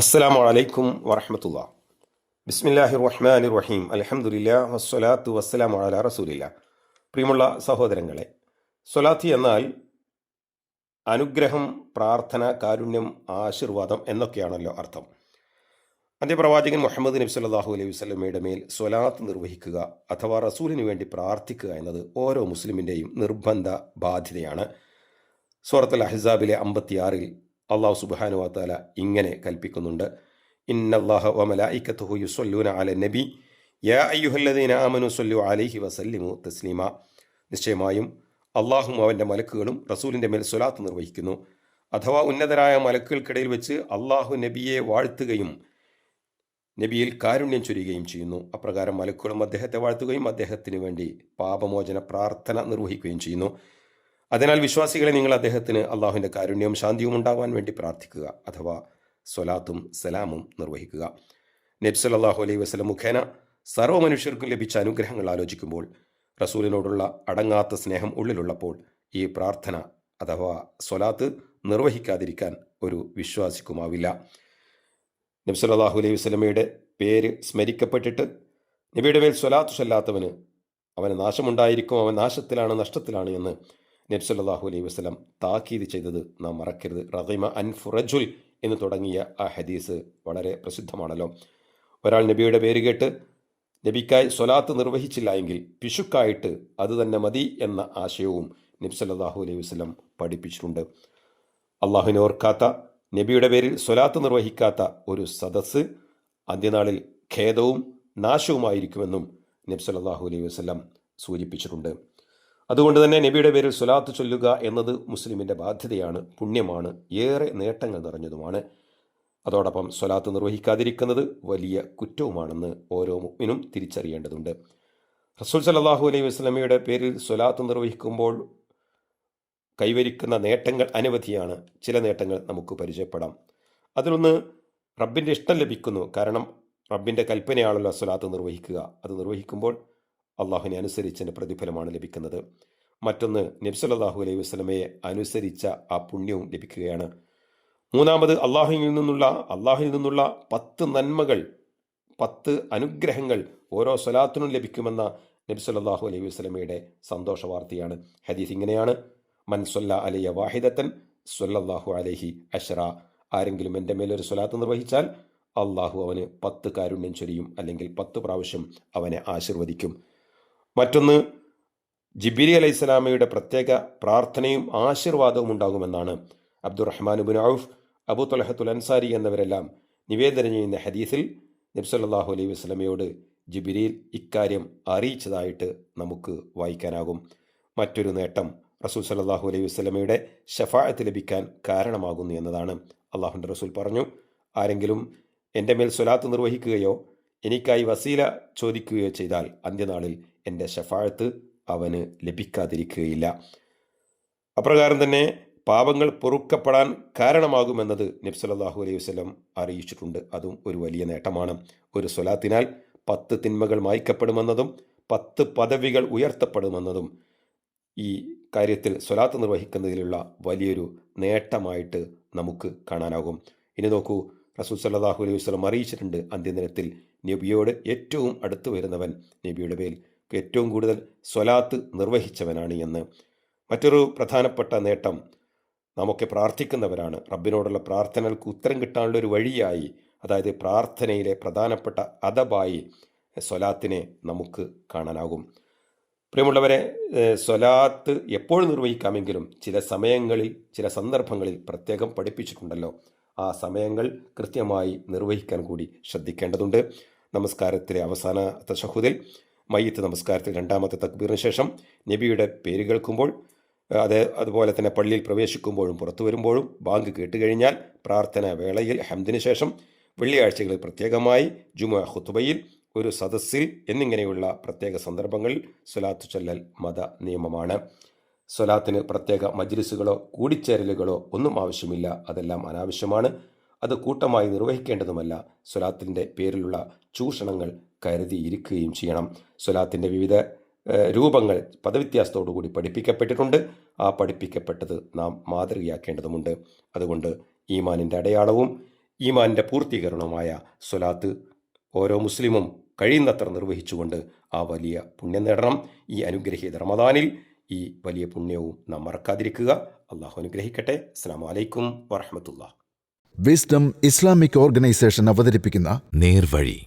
അസ്സലാമു വലൈക്കും വറഹമത്തുള്ള. ബിസ്മില്ലാഹി റഹ്മാൻ റഹീം അലഹമുല്ല വസ്സലാത്തു വസ്സലാം അല റസൂലില്ല. പ്രിയമുള്ള സഹോദരങ്ങളെ സ്വലാത്തി എന്നാൽ അനുഗ്രഹം പ്രാർത്ഥന കാരുണ്യം ആശീർവാദം എന്നൊക്കെയാണല്ലോ അർത്ഥം. അന്ത്യപ്രവാചകൻ മുഹമ്മദ് നബി സല്ലാഹു അലൈഹി വസ്ലമയുടെ മേൽ സ്വലാത്ത് നിർവഹിക്കുക അഥവാ റസൂലിന് വേണ്ടി പ്രാർത്ഥിക്കുക എന്നത് ഓരോ മുസ്ലിമിന്റെയും നിർബന്ധ ബാധ്യതയാണ്. സൂറത്തുൽ അഹ്സാബിലെ അമ്പത്തിയാറിൽ അള്ളാഹു സുബാനു വാത്താല ഇങ്ങനെ കൽപ്പിക്കുന്നുണ്ട്. അല നബി. യാ അയ്യുഹല്ലദീന അലൈഹി നിശ്ചയമായും അള്ളാഹും അവന്റെ മലക്കുകളും റസൂലിന്റെ മേൽ സ്വലാത്ത് നിർവഹിക്കുന്നു. അഥവാ ഉന്നതരായ മലക്കുകൾക്കിടയിൽ വെച്ച് അള്ളാഹു നബിയെ വാഴ്ത്തുകയും നബിയിൽ കാരുണ്യം ചൊരിയുകയും ചെയ്യുന്നു. അപ്രകാരം മലക്കുകളും അദ്ദേഹത്തെ വാഴ്ത്തുകയും അദ്ദേഹത്തിന് വേണ്ടി പാപമോചന പ്രാർത്ഥന നിർവഹിക്കുകയും ചെയ്യുന്നു. അതിനാൽ വിശ്വാസികളെ നിങ്ങൾ അദ്ദേഹത്തിന് അള്ളാഹുവിന്റെ കാരുണ്യവും ശാന്തിയും ഉണ്ടാവാൻ വേണ്ടി പ്രാർത്ഥിക്കുക അഥവാ സ്വലാത്തും സലാമും നിർവഹിക്കുക. നബ്സ് അല്ലാഹു അലൈഹി വസ്ലം മുഖേന സർവ മനുഷ്യർക്കും ലഭിച്ച അനുഗ്രഹങ്ങൾ ആലോചിക്കുമ്പോൾ റസൂലിനോടുള്ള അടങ്ങാത്ത സ്നേഹം ഉള്ളിലുള്ളപ്പോൾ ഈ പ്രാർത്ഥന അഥവാ സ്വലാത്ത് നിർവഹിക്കാതിരിക്കാൻ ഒരു വിശ്വാസിക്കുമാവില്ല. നബ്സല്ലാഹു അലൈഹി വസ്ലമയുടെ പേര് സ്മരിക്കപ്പെട്ടിട്ട് നബിയുടെ മേൽ സ്വലാത്ത് ചൊല്ലാത്തവന് അവന് നാശമുണ്ടായിരിക്കും അവൻ നാശത്തിലാണ് നഷ്ടത്തിലാണ് എന്ന് നബ്സല്ലാഹു അലൈഹി വസ്ലം താക്കീത് ചെയ്തത് നാം മറക്കരുത്. റഹിമ അൻഫുറജുൽ എന്ന് തുടങ്ങിയ ആ ഹദീസ് വളരെ പ്രസിദ്ധമാണല്ലോ. ഒരാൾ നബിയുടെ പേര് കേട്ട് നബിക്കായി സ്വലാത്ത് നിർവഹിച്ചില്ല എങ്കിൽ പിശുക്കായിട്ട് അത് തന്നെ മതി എന്ന ആശയവും നബ്സല്ലാഹു അലൈഹി വസ്ലം പഠിപ്പിച്ചിട്ടുണ്ട്. അള്ളാഹുവിനെ ഓർക്കാത്ത നബിയുടെ പേരിൽ സ്വലാത്ത് നിർവഹിക്കാത്ത ഒരു സദസ്സ് അന്ത്യനാളിൽ ഖേദവും നാശവുമായിരിക്കുമെന്നും നബ്സല്ലാഹു അലൈഹി വസ്ലം സൂചിപ്പിച്ചിട്ടുണ്ട്. അതുകൊണ്ട് തന്നെ നബിയുടെ പേരിൽ സ്വലാത്ത് ചൊല്ലുക എന്നത് മുസ്ലിമിന്റെ ബാധ്യതയാണ് പുണ്യമാണ് ഏറെ നേട്ടങ്ങൾ നിറഞ്ഞതുമാണ്. അതോടൊപ്പം സ്വലാത്ത് നിർവഹിക്കാതിരിക്കുന്നത് വലിയ കുറ്റവുമാണെന്ന് ഓരോ മുഗ്മിനും തിരിച്ചറിയേണ്ടതുണ്ട്. റസൂൽ സലാഹു അലൈഹി വസ്ലമയുടെ പേരിൽ സ്വലാത്ത് നിർവഹിക്കുമ്പോൾ കൈവരിക്കുന്ന നേട്ടങ്ങൾ അനവധിയാണ്. ചില നേട്ടങ്ങൾ നമുക്ക് പരിചയപ്പെടാം. അതിലൊന്ന് റബ്ബിന്റെ ഇഷ്ടം ലഭിക്കുന്നു. കാരണം റബ്ബിന്റെ കൽപ്പനയാണല്ലോ സ്വലാത്ത് നിർവഹിക്കുക. അത് നിർവഹിക്കുമ്പോൾ അള്ളാഹുവിനെ അനുസരിച്ചതിന്റെ പ്രതിഫലമാണ് ലഭിക്കുന്നത്. മറ്റൊന്ന് നബ്സല്ലാഹു അലൈഹി വസ്ലമയെ അനുസരിച്ച ആ പുണ്യവും ലഭിക്കുകയാണ്. മൂന്നാമത് അള്ളാഹുവിൽ നിന്നുള്ള അള്ളാഹുവിൽ നിന്നുള്ള പത്ത് നന്മകൾ പത്ത് അനുഗ്രഹങ്ങൾ ഓരോ സ്വലാത്തിനും ലഭിക്കുമെന്ന നബ്സല്ലാഹു അലൈഹി വസ്ലമയുടെ സന്തോഷ വാർത്തയാണ് ഹദീസ് ഇങ്ങനെയാണ്. മൻ അലിയ വാഹിദത്തൻ സൊല്ലാഹു അലഹി അഷറ ആരെങ്കിലും എന്റെ മേലൊരു സ്വലാത്ത് നിർവഹിച്ചാൽ അള്ളാഹു അവന് പത്ത് കാരുണ്യം ചൊരിയും അല്ലെങ്കിൽ പത്ത് പ്രാവശ്യം അവനെ ആശീർവദിക്കും. മറ്റൊന്ന് ജിബിരി അലൈഹി സ്വലാമയുടെ പ്രത്യേക പ്രാർത്ഥനയും ആശീർവാദവും ഉണ്ടാകുമെന്നാണ് അബ്ദുറഹ്മാൻ ബുൻ ഔഫ് അബു തൊലഹത്തുൽ അൻസാരി എന്നിവരെല്ലാം നിവേദനം ചെയ്യുന്ന ഹദീസിൽ നബ്സല്ലാഹു അലൈഹി വസ്ലമയോട് ജിബിരിയിൽ ഇക്കാര്യം അറിയിച്ചതായിട്ട് നമുക്ക് വായിക്കാനാകും. മറ്റൊരു നേട്ടം റസൂൽ സല്ലാഹു അലൈഹി വസ്ലമയുടെ ഷഫായത്ത് ലഭിക്കാൻ കാരണമാകുന്നു എന്നതാണ് അള്ളാഹുന്റെ റസൂൽ പറഞ്ഞു. ആരെങ്കിലും എന്റെ മേൽ സ്വലാത്ത് നിർവഹിക്കുകയോ എനിക്കായി വസീല ചോദിക്കുകയോ ചെയ്താൽ അന്ത്യനാളിൽ എന്റെ ഷഫാഴത്ത് അവന് ലഭിക്കാതിരിക്കുകയില്ല. അപ്രകാരം തന്നെ പാപങ്ങൾ പൊറുക്കപ്പെടാൻ കാരണമാകുമെന്നത് നബ്സലാഹു അലൈഹി വസ്ലം അറിയിച്ചിട്ടുണ്ട്. അതും ഒരു വലിയ നേട്ടമാണ്. ഒരു സ്വലാത്തിനാൽ പത്ത് തിന്മകൾ മായ്ക്കപ്പെടുമെന്നതും പത്ത് പദവികൾ ഉയർത്തപ്പെടുമെന്നതും ഈ കാര്യത്തിൽ സ്വലാത്ത് നിർവഹിക്കുന്നതിലുള്ള വലിയൊരു നേട്ടമായിട്ട് നമുക്ക് കാണാനാകും. ഇനി നോക്കൂ റസൂൽ സല്ലാഹു അലൈഹി വസ്ലം അറിയിച്ചിട്ടുണ്ട്. അന്ത്യദിനത്തിൽ നബിയോട് ഏറ്റവും അടുത്തു വരുന്നവൻ നബിയുടെ പേൽ ഏറ്റവും കൂടുതൽ സ്വലാത്ത് നിർവഹിച്ചവനാണ് എന്ന്. മറ്റൊരു പ്രധാനപ്പെട്ട നേട്ടം നമുക്ക് പ്രാർത്ഥിക്കുന്നവരാണ്. റബ്ബിനോടുള്ള പ്രാർത്ഥനകൾക്ക് ഉത്തരം കിട്ടാനുള്ള ഒരു വഴിയായി അതായത് പ്രാർത്ഥനയിലെ പ്രധാനപ്പെട്ട അദബായി സ്വലാത്തിനെ നമുക്ക് കാണാനാകും. പ്രിയമുള്ളവരെ സ്വലാത്ത് എപ്പോഴും നിർവഹിക്കാമെങ്കിലും ചില സമയങ്ങളിൽ ചില സന്ദർഭങ്ങളിൽ പ്രത്യേകം പഠിപ്പിച്ചിട്ടുണ്ടല്ലോ. ആ സമയങ്ങൾ കൃത്യമായി നിർവഹിക്കാൻ കൂടി ശ്രദ്ധിക്കേണ്ടതുണ്ട്. നമസ്കാരത്തിലെ അവസാന തശഹുദിൽ മയ്യത്ത് നമസ്കാരത്തിൽ രണ്ടാമത്തെ തക്ബീറിന് ശേഷം നബിയുടെ പേര് കേൾക്കുമ്പോൾ അത് അതുപോലെ തന്നെ പള്ളിയിൽ പ്രവേശിക്കുമ്പോഴും പുറത്തു വരുമ്പോഴും ബാങ്ക് കേട്ടുകഴിഞ്ഞാൽ പ്രാർത്ഥന വേളയിൽ ഹംദിന് ശേഷം വെള്ളിയാഴ്ചകളിൽ പ്രത്യേകമായി ജുമ ഹുത്തുബയിൽ ഒരു സദസ്സിൽ എന്നിങ്ങനെയുള്ള പ്രത്യേക സന്ദർഭങ്ങളിൽ സ്വലാത്തു ചൊല്ലൽ മത നിയമമാണ്. സ്വലാത്തിന് പ്രത്യേക മജ്ലിസുകളോ കൂടിച്ചേരലുകളോ ഒന്നും ആവശ്യമില്ല. അതെല്ലാം അനാവശ്യമാണ്. അത് കൂട്ടമായി നിർവഹിക്കേണ്ടതുമല്ല. സ്വലാത്തിന്റെ പേരിലുള്ള ചൂഷണങ്ങൾ കരുതിയിരിക്കുകയും ചെയ്യണം. സ്വലാത്തിന്റെ വിവിധ രൂപങ്ങൾ പദവ്യത്യാസത്തോടുകൂടി പഠിപ്പിക്കപ്പെട്ടിട്ടുണ്ട്. ആ പഠിപ്പിക്കപ്പെട്ടത് നാം മാതൃകയാക്കേണ്ടതുമുണ്ട്. അതുകൊണ്ട് ഈമാനിന്റെ അടയാളവും ഈമാനിന്റെ പൂർത്തീകരണവുമായ സ്വലാത്ത് ഓരോ മുസ്ലിമും കഴിയുന്നത്ര നിർവഹിച്ചുകൊണ്ട് ആ വലിയ പുണ്യം നേടണം. ഈ അനുഗ്രഹീത റമദാനിൽ ഈ വലിയ പുണ്യവും നാം മറക്കാതിരിക്കുക. അള്ളാഹു അനുഗ്രഹിക്കട്ടെ. അസ്സാം വലൈക്കും വറഹമത്തുള്ള വിസ്ഡം ഇസ്ലാമിക് ഓർഗനൈസേഷൻ അവതരിപ്പിക്കുന്ന നേർവഴി.